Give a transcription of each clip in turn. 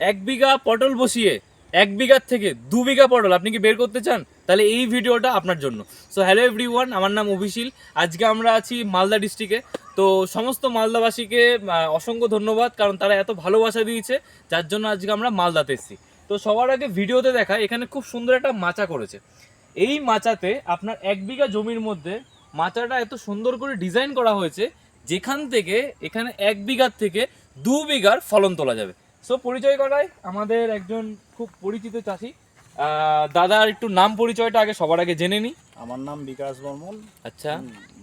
এক বিঘা পটল বসিয়ে এক বিঘার থেকে দু বিঘা পটল, আপনি কি বের করতে চান? তাহলে এই ভিডিওটা আপনার জন্য। সো হ্যালো এভরিওয়ান আমার নাম অভিশীল। আজকে আমরা আছি মালদা ডিস্ট্রিক্টে। তো সমস্ত মালদাবাসীকে অসংখ্য ধন্যবাদ, কারণ তারা এত ভালোবাসা দিয়েছে, যার জন্য আজকে আমরা মালদাতে এসেছি। তো সবার আগে ভিডিওতে দেখা, এখানে খুব সুন্দর একটা মাচা করেছে। এই মাচাতে আপনার এক বিঘা জমির মধ্যে মাচাটা এত সুন্দর করে ডিজাইন করা হয়েছে, যেখান থেকে এখানে এক বিঘার থেকে দু বিঘার ফলন তোলা যাবে। সো পরিচয় করায় আমাদের একজন খুব পরিচিত চাষি। দাদার একটু নাম পরিচয়টা আগে সবার আগে জেনে নিই আমার নাম বিকাশ বর্মন। আচ্ছা।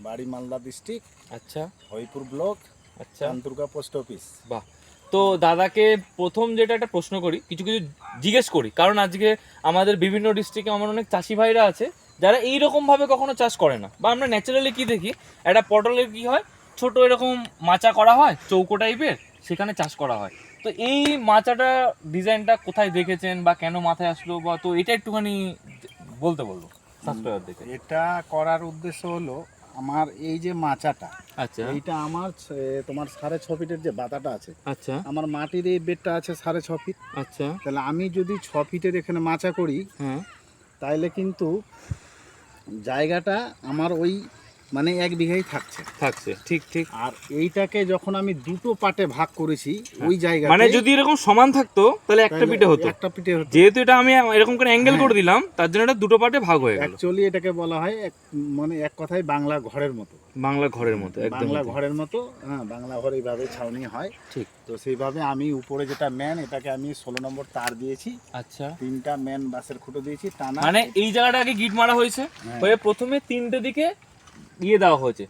বাড়ি মালদা ডিস্ট্রিক্ট। আচ্ছা। হরিপুর ব্লক। আচ্ছা। Chandurga post office. বাহ। তো দাদাকে প্রথম যেটা একটা প্রশ্ন করি কিছু কিছু জিজ্ঞেস করি কারণ আজকে আমাদের বিভিন্ন ডিস্ট্রিক্টে আমার অনেক চাষি ভাইরা আছে যারা এই রকম ভাবে কখনো চাষ করে না। বা আমরা ন্যাচারালি কি দেখি একটা পটলের কি হয় ছোট এরকম মাচা করা হয় চৌকো টাইপের সেখানে চাষ করা হয়। তো এই মাচাটা ডিজাইনটা কোথায় দেখেছেন বা কেন মাথায় আসলো বা তো এটা একটুখানি বলতে বলব সাবস্ক্রাইবার দেখে এটা করার উদ্দেশ্য হলো আমার এই যে মাচাটা আচ্ছা। এইটা আমার তোমার সাড়ে ছ ফিটের যে বাতাটা আছে আচ্ছা। আমার মাটির এই বেডটা আছে সাড়ে ছ ফিট। আচ্ছা। তাহলে আমি যদি ছ ফিটের এখানে মাচা করি হ্যাঁ। তাইলে কিন্তু জায়গাটা আমার ওই মানে এক বিঘাই থাকছে। থাকছে ঠিক ঠিক। আর এইটাকে যখন আমি দুটো পার্টে ভাগ করেছি ওই জায়গা মানে যদি এরকম সমান থাকতো তাহলে একটা পিঠে হতো। একটা পিঠে হতো। যেহেতু এটা আমি এরকম করে অ্যাঙ্গেল হ্যাঁ। করে দিলাম তার জন্য এটা দুটো পার্টে ভাগ হয়ে গেল। অ্যাকচুয়ালি এটাকে বলা হয় এক মানে এক কথায় বাংলা ঘরের মতো। বাংলা ঘরের মতো একদম বাংলা ঘরের মতো হ্যাঁ বাংলা ঘর এইভাবে ছাউনি হয়। ঠিক। তো সেইভাবে আমি উপরে যেটা ম্যান এটাকে আমি ষোলো নম্বর তার দিয়েছি। আচ্ছা। তিনটা ম্যান বাসের খুঁটো দিয়েছি টানা মানে এই জায়গাটা আগে গিট মারা হয়েছে? হ্যাঁ। হয়ে প্রথমে তিনটে দিকে দিয়ে দেওয়া হয়েছে।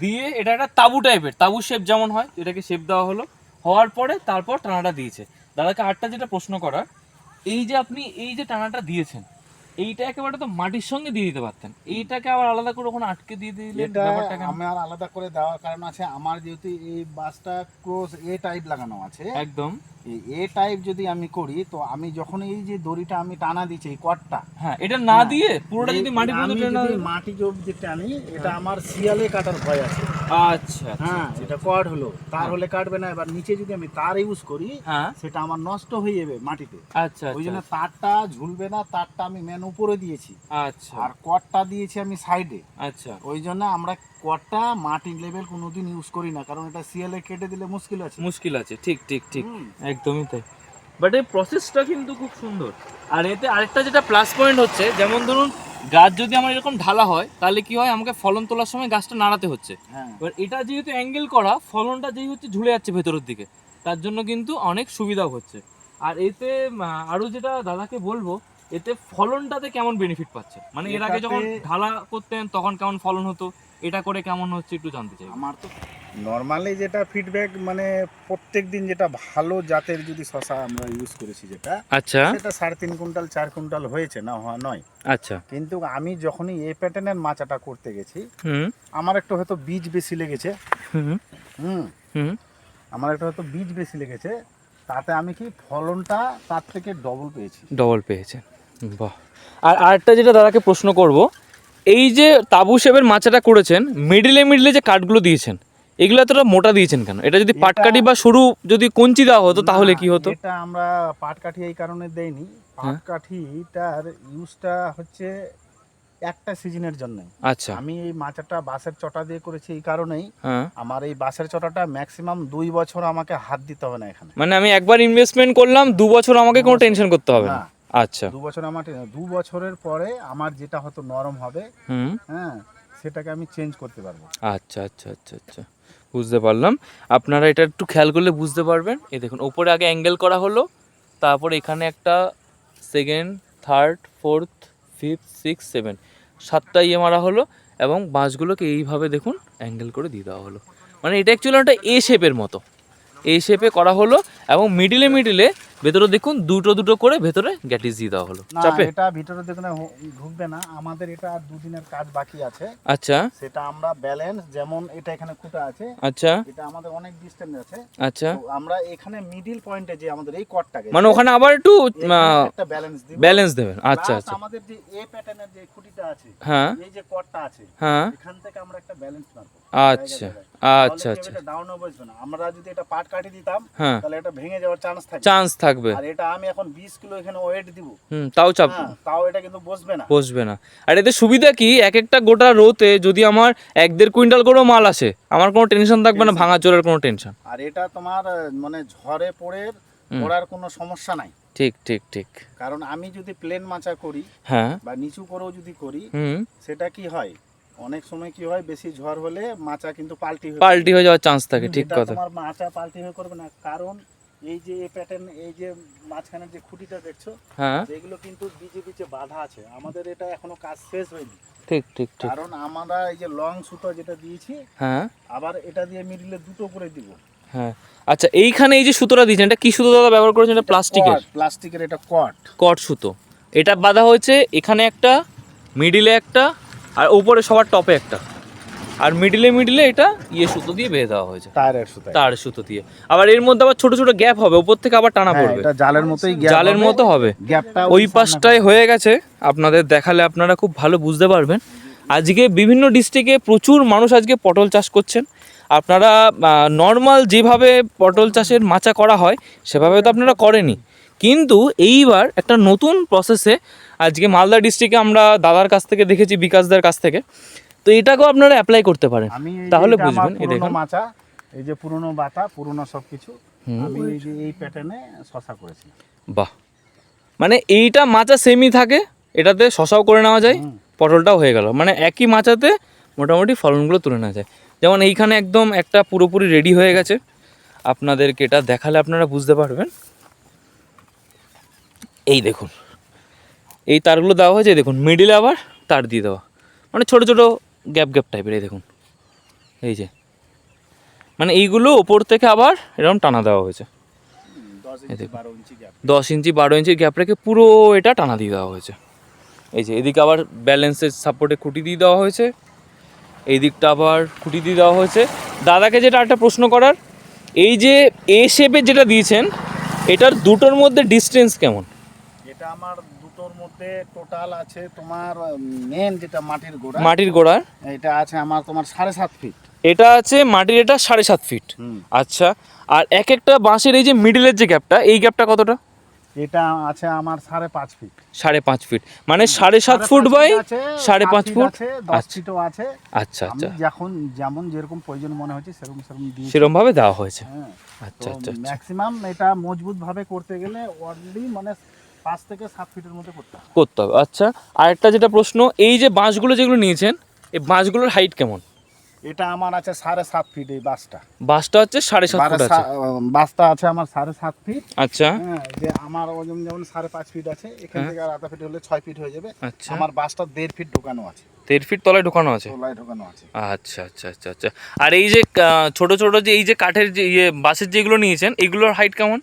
দিয়ে এটা একটা তাবু টাইপের তাবু শেপ যেমন হয়, এটাকে শেপ দেওয়া হলো। হওয়ার পরে তারপর টানাটা দিয়েছে। দাদাকে আটটা যেটা প্রশ্ন করার, এই যে আপনি এই যে টানাটা দিয়েছেন এইটা একেবারে তো মাটির সঙ্গে দিয়ে দিতে পারতেন। এইটাকে আবার আলাদা করে ওখানে আটকে দিয়ে ব্যাপারটা কেন? আমার আলাদা করে দেওয়ার কারণ আছে আমার যেহেতু এই বাসটা ক্রস এ টাইপ লাগানো আছে একদম। এ টাইপ যদি আমি করি তো আমি যখন এই যে দড়িটা আমি টানা দিচ্ছি এই কটটা হ্যাঁ এটা না হ্যাঁ। দিয়ে পুরোটা যদি মাটি আমি পর্যন্ত টেনে যদি মাটি জব যে টানি এটা আমার শিয়ালে কাটার ভয় আছে। আচ্ছা আচ্ছা, হ্যাঁ এটা কট হলো তার হলে কাটবে না এবার নিচে যদি আমি তার ইউজ করি হ্যাঁ। সেটা আমার নষ্ট হয়ে যাবে মাটিতে। আচ্ছা ওই জন্য আচ্ছা। তারটা ঝুলবে না তারটা আমি মেন উপরে দিয়েছি। আচ্ছা। আর কটটা দিয়েছি আমি সাইডে আচ্ছা। ওই জন্য আমরা কটটা মাটির লেভেল কোনোদিন ইউজ করি না কারণ এটা সিএলএ কেটে দিলে মুশকিল আছে। মুশকিল আছে ঠিক ঠিক ঠিক। একদমই তাই। বাট এই প্রসেসটা কিন্তু খুব সুন্দর। আর এতে আরেকটা যেটা প্লাস পয়েন্ট হচ্ছে যেমন ধরুন গাছ যদি আমার এরকম ঢালা হয় তাহলে কি হয়? আমাকে ফলন তোলার সময় গাছটা নাড়াতে হচ্ছে। হ্যাঁ। এবার এটা যেহেতু অ্যাঙ্গেল করা ফলনটা যেই হচ্ছে ঝুলে যাচ্ছে ভেতরের দিকে তার জন্য কিন্তু অনেক সুবিধাও হচ্ছে। আর এতে আরও যেটা দাদাকে বলব এতে ফলনটাতে কেমন বেনিফিট পাচ্ছে? মানে এর আগে যখন ঢালা করতেন তখন কেমন ফলন হতো? এটা করে কেমন হচ্ছে একটু জানতে চাই। আমার তো নর্মালি যেটা ফিডব্যাক মানে প্রত্যেক দিন যেটা ভালো জাতের যদি শশা আমরা ইউজ করেছি যেটা আচ্ছা। সেটা সাড়ে তিন কুইন্টাল চার কুইন্টাল হয়েছে না হওয়া নয়। আচ্ছা। কিন্তু আমি যখনই এই প্যাটার্নের মাচাটা করতে গেছি হুম। আমার একটু হয়তো বীজ বেশি লেগেছে। হুম। হুম। হুম। আমার একটু হয়তো বীজ বেশি লেগেছে তাতে আমি কি ফলনটা তার থেকে ডবল পেয়েছি। ডবল পেয়েছেন বাহ। আর আরেকটা যেটা দাদাকে প্রশ্ন করব এই যে তাবু শেপের মাচাটা করেছেন মিডিলে মিডিলে যে কাঠগুলো দিয়েছেন এগুলো এতটা মোটা দিয়েছেন কেন? এটা যদি পাটকাঠি বা সরু যদি কঞ্চি দেওয়া হতো তাহলে কি হতো? এটা আমরা পাটকাঠি এই কারণে দেইনি। হ্যাঁ। পাটকাঠিটার ইউজটা হচ্ছে একটা সিজনের জন্য। আচ্ছা। আমি এই মাচাটা বাঁশের চটা দিয়ে করেছি এই কারণেই। হ্যাঁ। আমার এই বাঁশের চটাটা ম্যাক্সিমাম দুই বছর আমাকে হাত দিতে হবে না এখানে। মানে আমি একবার ইনভেস্টমেন্ট করলাম দু বছর আমাকে কোনো টেনশন করতে হবে না। আচ্ছা। দু বছর আমার দু বছরের পরে আমার যেটা হয়তো নরম হবে হুম। হ্যাঁ সেটাকে আমি চেঞ্জ করতে পারব। আচ্ছা আচ্ছা আচ্ছা আচ্ছা। বুঝতে পারলাম। আপনারা এটা একটু খেয়াল করলে বুঝতে পারবেন। এই দেখুন ওপরে আগে অ্যাঙ্গেল করা হলো তারপর এখানে একটা second third fourth fifth six seven সাতটা ইয়ে মারা হলো এবং বাঁশগুলোকে এইভাবে দেখুন অ্যাঙ্গেল করে দিয়ে দেওয়া হলো। মানে এটা অ্যাকচুয়ালি একটা এ শেপের মতো। এ শেপে করা হলো এবং মিডিলে মিডিলে ভেতরে দেখুন দুটো দুটো করে ভেতরে গ্যাটিস দিয়ে দেওয়া হলো। চাপে? এটা ভিতরে দেখুন ঢুকবে না। আমাদের এটা আর দুদিনের কাজ বাকি আছে। আচ্ছা। সেটা আমরা ব্যালেন্স যেমন এটা এখানে খুঁটা আছে আচ্ছা। এটা আমাদের অনেক ডিস্টেন্স আছে। আচ্ছা। তো আমরা এখানে মিডিল পয়েন্টে যে আমাদের এই কটটাকে মানে ওখানে আবার একটু একটা ব্যালেন্স দিব। ব্যালেন্স দেবেন। আচ্ছা আচ্ছা। আমাদের যে এ প্যাটার্নের যে খুঁটিটা আছে হ্যাঁ। এই যে কটটা আছে হ্যাঁ। এখান থেকে আমরা একটা ব্যালেন্স মারবো আচ্ছা আচ্ছা আচ্ছা ডাউনও বসবে না। আমরা যদি এটা পাট কাটি দিতাম হ্যাঁ। তাহলে এটা ভেঙে যাওয়ার চান্স থাকে চান্স থাকবে। আর এটা আমি এখন বিশ কিলো এখানে ওয়েট দিব। হুম তাও চাপ হ্যাঁ, তাও এটা কিন্তু বসবে না। বসবে না। আর এতে সুবিধা কি? এক একটা গোটা রোতে যদি আমার এক দেড় কুইন্টাল করেও মাল আসে আমার কোনো টেনশন থাকবে না ভাঙা চোরের কোনো টেনশন আর এটা তোমার মানে ঝড়ে পড়ে। পড়ার কোনো সমস্যা নাই। ঠিক ঠিক ঠিক। কারণ আমি যদি প্লেন মাচা করি হ্যাঁ। বা নিচু করেও যদি করি হুম। সেটা কি হয়? অনেক সময় কি হয় বেশি ঝড় হলে মাচা কিন্তু পাল্টি হয়ে পাল্টি হয়ে যাওয়ার চান্স থাকে ঠিক কথা। তোমার মাচা পাল্টি হয়ে করবে না কারণ এই যে এই প্যাটার্ন এই যে মাঝখানে যে খুঁটিটা দেখছ হ্যাঁ। যেগুলো কিন্তু বিচে বিচে বাধা আছে আমাদের এটা এখনও কাজ শেষ হয়নি। ঠিক ঠিক ঠিক। কারণ আমরা এই যে লং সুতো যেটা দিয়েছি হ্যাঁ। আবার এটা দিয়ে মিডিলে দুটো করে দিব। হ্যাঁ। আচ্ছা এইখানে এই যে সুতোটা দিয়েছেন এটা কি সুতো দাদা ব্যবহার করেছেন? এটা প্লাস্টিকের? প্লাস্টিকের এটা কট কট সুতো। এটা বাঁধা হয়েছে এখানে একটা মিডিলে একটা আর উপরে সবার টপে একটা। আর মিডিলে মিডিলে এটা ইয়ে সুতো দিয়ে বেঁধে দেওয়া হয়েছে। টায়ারের সুতো। তার সুতো দিয়ে। আবার এর মধ্যে আবার ছোট ছোট গ্যাপ হবে উপর থেকে আবার টানা হ্যাঁ, পড়বে। এটা জালের মতোই gap জালের মতো হবে। গ্যাপটা ওই পাশটায় হয়ে গেছে। আপনাদের দেখালে আপনারা খুব ভালো বুঝতে পারবেন। আজকে বিভিন্ন ডিস্ট্রিক্টে প্রচুর মানুষ আজকে পটল চাষ করছেন। আপনারা নর্মাল যেভাবে পটল চাষের মাচা করা হয় সেভাবে তো আপনারা করেনি কিন্তু এইবার একটা নতুন প্রসেসে আজকে মালদা ডিস্ট্রিক্টে আমরা দাদার কাছ থেকে দেখেছি বিকাশদার কাছ থেকে। তো এটাকেও আপনারা অ্যাপ্লাই করতে পারেন। তাহলে বুঝবেন, এই দেখুন। মাচা এই যে পুরনো বাতা পুরনো সবকিছু হুম। আমি এই যে এই প্যাটার্নে শশা করেছি। বাহ। মানে এইটা মাচা সেমই থাকে এটাতে শশাও করে নেওয়া যায় পটলটাও হয়ে গেল। মানে একই মাচাতে মোটামুটি ফলনগুলো তুলে নেওয়া যায়। যেমন এইখানে একদম একটা পুরোপুরি রেডি হয়ে গেছে। আপনাদেরকে এটা দেখালে আপনারা বুঝতে পারবেন। এই দেখুন। এই তারগুলো দেওয়া হয়েছে দেখুন মিডিলে আবার তার দিয়ে দেওয়া। মানে ছোট ছোট গ্যাপ গ্যাপ টাইপের এই দেখুন। এই যে। মানে এইগুলো ওপর থেকে আবার এরকম টানা দেওয়া হয়েছে। দশ ইঞ্চি বারো ইঞ্চি গ্যাপ রেখে পুরো এটা টানা দিয়ে দেওয়া হয়েছে। এই যে, এদিকে আবার ব্যালেন্সের সাপোর্টে খুঁটি দিয়ে দেওয়া হয়েছে। এই দিকটা আবার খুঁটি দিয়ে দেওয়া হয়েছে। দাদাকে যেটা একটা প্রশ্ন করার, এই যে এ শেপে যেটা দিয়েছেন, এটার দুটোর মধ্যে ডিস্টেন্স কেমন? এটা আমার দুটোর মধ্যে টোটাল আছে তোমার মেন যেটা মাটির গোড়া মাটির গোড়ার এটা আছে আমার তোমার সাড়ে সাত ফিট এটা আছে মাটির এটা সাড়ে সাত ফিট আচ্ছা আর এক একটা বাঁশের এই যে মিডিলের যে গ্যাপটা এই গ্যাপটা কতটা? এটা আছে আমার সাড়ে পাঁচ ফিট সাড়ে পাঁচ ফিট মানে সাড়ে সাত ফুট বাই সাড়ে পাঁচ ফুট আছে দশ আচ্ছা। ফিটও আছে। আচ্ছা আচ্ছা। যখন যেমন যেরকম প্রয়োজন মনে হচ্ছে সেরকম সেরকম দিয়েছি। সেরমভাবে দেওয়া হয়েছে। হ্যাঁ। আচ্ছা আচ্ছা আচ্ছা। ম্যাক্সিমাম এটা মজবুত ভাবে করতে গেলে অনলি মানে পাঁচ থেকে সাত ফিটের মধ্যে করতে হবে। করতে হবে আচ্ছা। আরেকটা যেটা প্রশ্ন এই যে বাঁশগুলো যেগুলো নিয়েছেন এই বাঁশগুলোর হাইট কেমন? এটা আমার আছে সাড়ে সাত ফিট এই বাসটা বাঁশটা হচ্ছে সাড়ে সাত ফুট আছে। বাসটা আছে আমার সাড়ে সাত ফিট আচ্ছা। হ্যাঁ যে আমার ওজন যেমন সাড়ে পাঁচ ফিট আছে এখান হ্যাঁ। থেকে আর আধা ফিট হলে ছয় ফিট হয়ে যাবে। আচ্ছা। আমার বাসটা দেড় ফিট ঢোকানো আছে। দেড় ফিট তলায় ঢোকানো আছে? তোলায় ঢোকানো আছে। আচ্ছা আচ্ছা আচ্ছা আচ্ছা। আর এই যে ছোট ছোট যে এই যে কাঠের যে ইয়ে বাঁশের যেগুলো নিয়েছেন এগুলোর হাইট কেমন?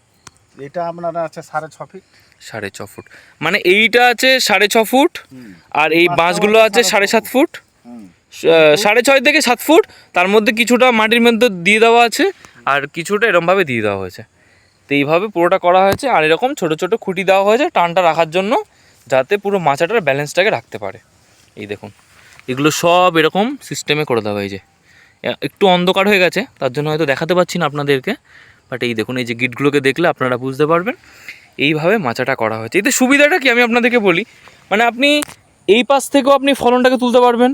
এটা আপনার আছে সাড়ে ছ ফিট সাড়ে ছ ফুট। মানে এইটা আছে সাড়ে ছ ফুট আর এই বাঁশগুলো আছে সাড়ে সাত ফুট। সাড়ে ছয় থেকে সাত ফুট। তার মধ্যে কিছুটা মাটির মধ্যে দিয়ে দেওয়া আছে আর কিছুটা এরমভাবে দিয়ে দেওয়া হয়েছে। তো এইভাবে পুরোটা করা হয়েছে আর এরকম ছোট ছোট খুঁটি দেওয়া হয়েছে টানটা রাখার জন্য যাতে পুরো মাচাটার ব্যালেন্সটাকে রাখতে পারে। এই দেখুন এগুলো সব এরকম সিস্টেমে করে দেওয়া হয়েছে। একটু অন্ধকার হয়ে গেছে তার জন্য হয়তো দেখাতে পাচ্ছি না আপনাদেরকে। বাট এই দেখুন এই যে গিটগুলোকে দেখলে আপনারা বুঝতে পারবেন। এইভাবে মাচাটা করা হয়েছে। এতে সুবিধাটা কি? আমি আপনাদেরকে বলি মানে আপনি এই পাশ থেকেও আপনি ফলনটাকে তুলতে পারবেন।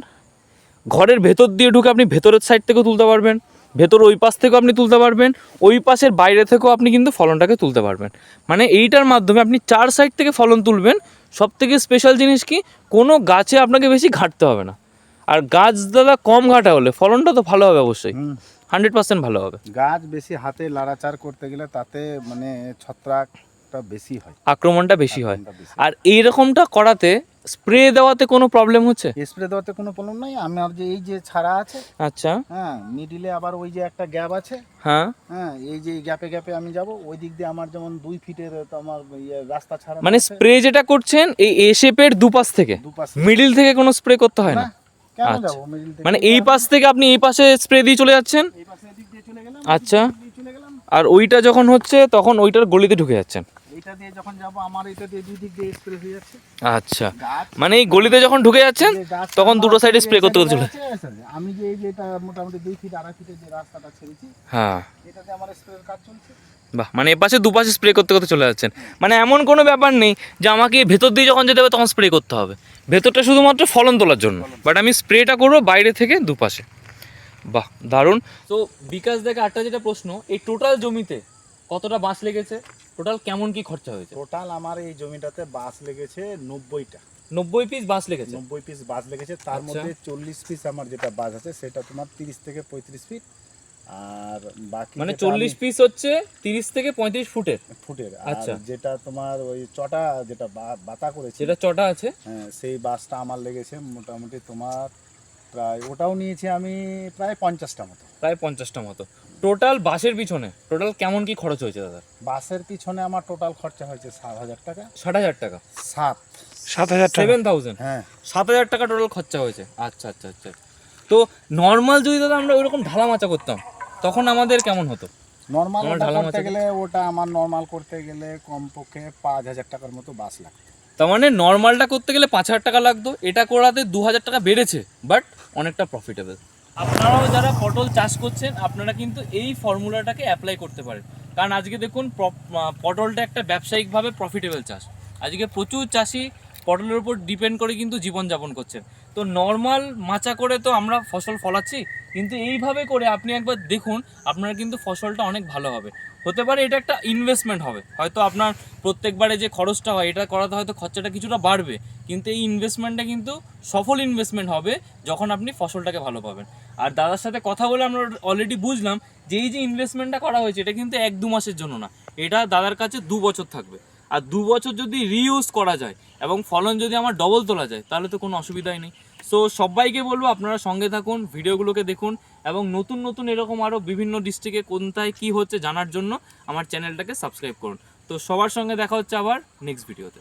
ঘরের ভেতর দিয়ে ঢুকে আপনি ভেতরের সাইড থেকেও তুলতে পারবেন। ভেতর ওই পাশ থেকেও আপনি তুলতে পারবেন। ওই পাশের বাইরে থেকেও আপনি কিন্তু ফলনটাকে তুলতে পারবেন। মানে এইটার মাধ্যমে আপনি চার সাইড থেকে ফলন তুলবেন। সব থেকে স্পেশাল জিনিস কি? কোনো গাছে আপনাকে বেশি ঘাটতে হবে না। আর গাছ দাদা কম ঘাটা হলে ফলনটা তো ভালো হবে অবশ্যই। হান্ড্রেড পার্সেন্ট ভালো হবে। গাছ বেশি হাতে লাড়াচার করতে গেলে তাতে মানে ছত্রাকটা বেশি হয়। আক্রমণটা বেশি হয়। আর এইরকমটা করাতে স্প্রে দেওয়াতে কোনো প্রবলেম হচ্ছে? স্প্রে দেওয়াতে কোনো প্রবলেম নাই। আমার যে এই যে ছাড়া আছে আচ্ছা। হ্যাঁ মিডিলে আবার ওই যে একটা গ্যাপ আছে হ্যাঁ। হ্যাঁ এই যে গ্যাপে গ্যাপে আমি যাব ওই দিক দিয়ে আমার যেমন দুই ফিটের তো আমার ইয়ে রাস্তা ছাড়া মানে স্প্রে যেটা করছেন এই এ শেপের দুপাশ থেকে? মিডিল থেকে। কোনো স্প্রে করতে হয় না? আচ্ছা। যাব মিডিল থেকে? মানে এই পাশ থেকে আপনি এই পাশে স্প্রে দিয়ে চলে যাচ্ছেন? এই পাশে এদিক দিয়ে চলে গেলাম আচ্ছা। আর ওইটা যখন হচ্ছে তখন ওইটার গলিতে ঢুকে যাচ্ছেন? এইটা দিয়ে যখন যাব আমার এটা দিয়ে দুই দিক দিয়ে স্প্রে হয়ে যাচ্ছে। আচ্ছা। মানে এই গলিতে যখন ঢুকে যাচ্ছেন তখন দুটো সাইডে স্প্রে করতে করতে চলে। আমি যে এই যে এটা মোটামুটি দুই ফিট আড়াই ফিটের যে রাস্তাটা ছেড়েছি হ্যাতে এটাতে আমার স্প্রের কাজ চলছে। বাহ মানে এপাশে দুপাশে স্প্রে করতে করতে চলে যাচ্ছেন। মানে এমন কোনো ব্যাপার নেই যে আমাকে ভেতর দিয়ে যখন যেতে হবে তখন স্প্রে করতে হবে। ভেতরটা শুধুমাত্র ফলন তোলার জন্য। বাট আমি স্প্রেটা করব বাইরে থেকে দুপাশে। বাহ দারুণ। তো বিকাশ দেখে আটটা যেটা প্রশ্ন এই টোটাল জমিতে কতটা বাঁশ লেগেছে? টোটাল কেমন কি খরচা হয়েছে? টোটাল আমার এই জমিটাতে বাস লেগেছে নব্বইটা। নব্বই পিস বাস লেগেছে? নব্বই পিস বাস লেগেছে। তার আচ্ছা। মধ্যে চল্লিশ পিস আমার যেটা বাস আছে সেটা তোমার তিরিশ থেকে পঁয়ত্রিশ ফিট আর বাকি মানে চল্লিশ পিস হচ্ছে তিরিশ থেকে পঁয়ত্রিশ ফুটের? ফুটের। আচ্ছা। যেটা তোমার ওই চটা যেটা বাতা করেছে। যেটা চটা আছে? হ্যাঁ, সেই বাসটা আমার লেগেছে মোটামুটি তোমার প্রায় ওটাও নিয়েছি আমি প্রায় পঞ্চাশটা মতো। প্রায় পঞ্চাশটা মতো। টোটাল বাসের পিছনে টোটাল কেমন কি খরচ হয়েছে দাদা? বাসের পিছনে আমার টোটাল খরচা হয়েছে সাত হাজার টাকা। ষাট হাজার টাকা? সাত। সাত হাজার টাকা। সেভেন থাউজেন্ড হ্যাঁ। সাত হাজার টাকা টোটাল খরচা হয়েছে। আচ্ছা আচ্ছা আচ্ছা। তো নর্মাল যদি দাদা আমরা ওইরকম ঢালা মাচা করতাম তখন আমাদের কেমন হতো? নর্মাল ঢালা করতে মাচা গেলে ওটা আমার নর্মাল করতে গেলে কমপক্ষে পাঁচ হাজার টাকার মতো বাস লাগবে তার মানে নর্মালটা করতে গেলে পাঁচ হাজার টাকা লাগতো এটা করাতে দু হাজার টাকা বেড়েছে বাট অনেকটা প্রফিটেবল আপনারাও যারা পটল চাষ করছেন, আপনারা কিন্তু এই ফর্মুলাটাকে অ্যাপ্লাই করতে পারেন। কারণ আজকে দেখুন পটলটা একটা ব্যবসায়িকভাবে প্রফিটেবল চাষ। আজকে প্রচুর চাষি পটলের উপর ডিপেন্ড করে কিন্তু জীবনযাপন করছেন। তো নর্মাল মাচা করে তো আমরা ফসল ফলাচ্ছি, কিন্তু এইভাবে করে আপনি একবার দেখুন, আপনার কিন্তু ফসলটা অনেক ভালো হবে। হতে পারে এটা একটা ইনভেস্টমেন্ট হবে। হয়তো আপনার প্রত্যেকবারে যে খরচটা হয়, এটা করাতে হয়তো খরচাটা কিছুটা বাড়বে, কিন্তু এই ইনভেস্টমেন্টটা কিন্তু সফল ইনভেস্টমেন্ট হবে যখন আপনি ফসলটাকে ভালো পাবেন। আর দাদার সাথে কথা বলে আমরা অলরেডি বুঝলাম যে এই যে ইনভেস্টমেন্টটা করা হয়েছে, এটা কিন্তু এক দু মাসের জন্য না। এটা দাদার কাছে দু বছর থাকবে। আর দু বছর যদি রিইউজ করা যায় এবং ফলন যদি আমার ডবল তোলা যায়, তাহলে তো কোনো অসুবিধাই নেই। সো সবাইকে বলব আপনারা সঙ্গে থাকুন, ভিডিওগুলোকে দেখুন এবং নতুন নতুন এরকম আরও বিভিন্ন ডিস্ট্রিক্টে কোনটায় কী হচ্ছে জানার জন্য আমার চ্যানেলটাকে সাবস্ক্রাইব করুন। তো সবার সঙ্গে দেখা হচ্ছে আবার নেক্সট ভিডিওতে